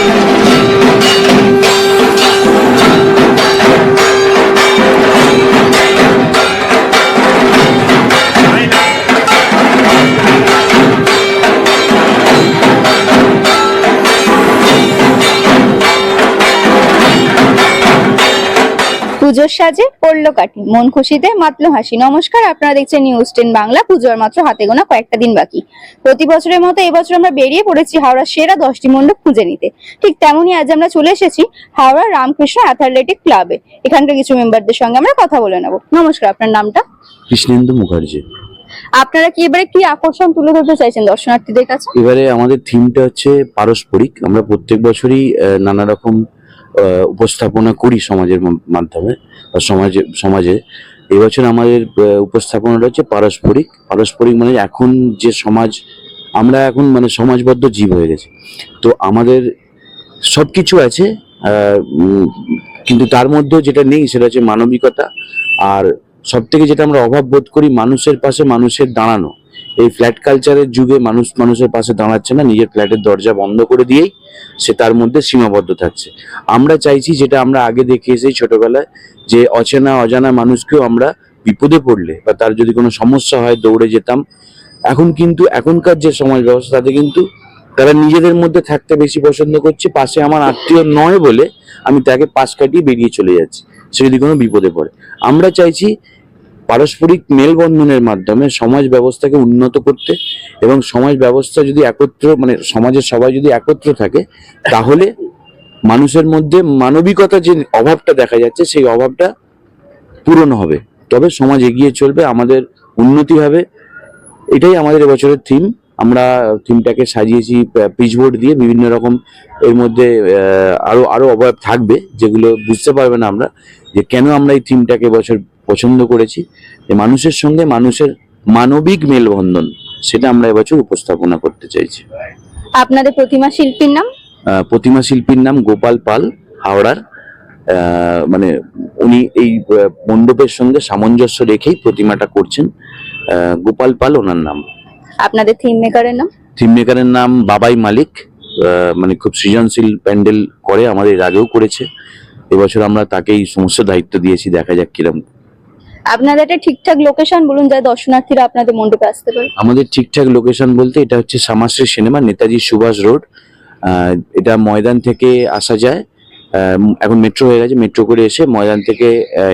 Thank you. পুজোর সাজে পড়ল কাঠি মন খুশিতে মাতলো হাসি। নমস্কার আপনারা দেখছেন নিউজ টেন বাংলা পুজোর মাত্র হাতে গোনা কয়েকটা দিন বাকি। প্রতি বছরের মতো এবছর আমরা বেরিয়ে পড়েছি হাওড়ার সেরা দশটি মণ্ডপ খুঁজে নিতে। ঠিক তেমনই আজ আমরা চলে এসেছি হাওড়া রামকৃষ্ণ অ্যাথলেটিক ক্লাবে এখানকার কিছু মেম্বারদের সঙ্গে আমরা কথা বলে নেব। নমস্কার আপনার নামটা? কৃষ্ণেন্দু মুখার্জি। আপনারা কি এবারে কি আকর্ষণ তুলে ধরতে চাইছেন দর্শনার্থীদের কাছে? এবারে আমাদের থিমটা হচ্ছে পারস্পরিক। আমরা প্রত্যেক বছরই নানা রকম উপস্থাপনা করি সমাজের মাধ্যমে, বা সমাজে সমাজে। এবছর আমাদের উপস্থাপনাটা হচ্ছে পারস্পরিক। পারস্পরিক মানে এখন যে সমাজ, আমরা এখন মানে সমাজবদ্ধ জীব হয়ে গেছে। তো আমাদের সব কিছু আছে কিন্তু তার মধ্যেও যেটা নেই সেটা হচ্ছে মানবিকতা। আর সব থেকে যেটা আমরা অভাব বোধ করি, মানুষের পাশে মানুষের দাঁড়ানো। এই ফ্ল্যাট কালচারের যুগে মানুষ মানুষের পাশে দাঁড়াচ্ছে না, নিজের ফ্ল্যাটের দরজা বন্ধ করে দিয়েই সে তার মধ্যে সীমাবদ্ধ থাকছে। আমরা চাইছি যেটা আমরা আগে দেখে এসেছি ছোটবেলায়, যে অচেনা অজানা মানুষকেও আমরা বিপদে পড়লে বা তার যদি কোনো সমস্যা হয় দৌড়ে যেতাম, এখন কিন্তু এখনকার যে সমাজ ব্যবস্থা, তাতে কিন্তু তারা নিজেদের মধ্যে থাকতে বেশি পছন্দ করছে। পাশে আমার আত্মীয় নয় বলে আমি তাকে পাশ কাটিয়ে বেরিয়ে চলে যাচ্ছি, সে যদি কোনো বিপদে পড়ে। আমরা চাইছি পারস্পরিক মেলবন্ধনের মাধ্যমে সমাজ ব্যবস্থাকে উন্নত করতে এবং সমাজ ব্যবস্থা যদি একত্র মানে সমাজের সবাই যদি একত্র থাকে তাহলে মানুষের মধ্যে মানবিকতা যে অভাবটা দেখা যাচ্ছে সেই অভাবটা পূরণ হবে। তবে সমাজ এগিয়ে চলবে আমাদের উন্নতি হবে। এটাই আমাদের এবছরের থিম আমরা থিমটাকে সাজিয়েছি পিচবোর্ড দিয়ে বিভিন্ন রকম এর মধ্যে আহ, আরও আরও অবয়ব থাকবে যেগুলো বুঝতে পারবে না আমরা যে কেন আমরা এই থিমটাকে এবছর পছন্দ করেছি যে মানুষের সঙ্গে মানুষের মানবিক মেলবন্ধন সেটা আমরা এবছর উপস্থাপনা করতে চাইছি। আপনাদের প্রতিমা শিল্পীর নাম? প্রতিমা শিল্পীর নাম গোপাল পাল হাওড়ার। মানে উনি এই মণ্ডপের সঙ্গে সামঞ্জস্য রেখেই প্রতিমাটা করছেন। গোপাল পাল ওনার নাম। আপনাদের থিম মেকারের নাম? থিম মেকারের নাম বাবাই মালিক। মানে খুব সৃজনশীল প্যান্ডেল করে আমাদের এর আগেও করেছে। এবছর আমরা তাকেই সমস্ত দায়িত্ব দিয়েছি দেখা যাক কিরম আপনাদের একটা ঠিকঠাক লোকেশন বলুন যাতে দর্শনার্থীরা আপনাদের মণ্ডপে আসতে পারে। আমাদের ঠিকঠাক লোকেশন বলতে এটা হচ্ছে সামাশ্রী সিনেমা নেতাজি সুভাষ রোড। এটা ময়দান থেকে আসা যায়। এখন মেট্রো হয়ে গেছে মেট্রো করে এসে ময়দান থেকে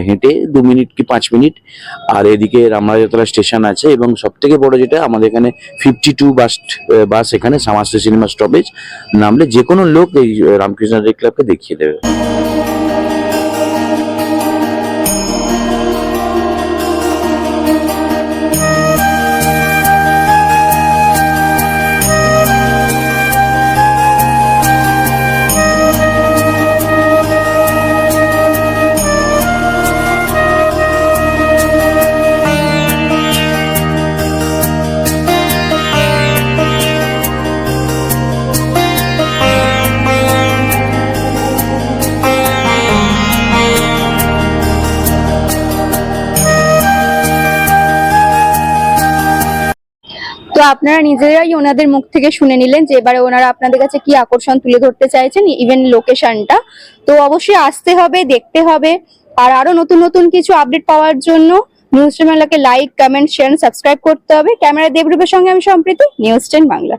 হেঁটে দু মিনিট কি পাঁচ মিনিট। আর এদিকে রামরাজতলা স্টেশন আছে এবং সব থেকে বড় যেটা, আমাদের এখানে ফিফটি টু বাস বাস এখানে সামাশ্রী সিনেমা স্টপেজ নামলে যে কোনো লোক এই, রামকৃষ্ণ ক্লাবকে দেখিয়ে দেবে। আপনারা নিজেরাই ওনাদের মুখ থেকে শুনে নিলেন যে এবারে ওনারা আপনাদের কাছে কি আকর্ষণ তুলে ধরতে চাইছেন ইভেন লোকেশনটা তো অবশ্যই আসতে হবে, দেখতে হবে। আর আরও নতুন নতুন কিছু আপডেট পাওয়ার জন্য নিউজ টেন বাংলাকে লাইক কমেন্ট শেয়ার সাবস্ক্রাইব করতে হবে। ক্যামেরা দেবরূপের সঙ্গে আমি সম্প্রীতি নিউজ টেন বাংলা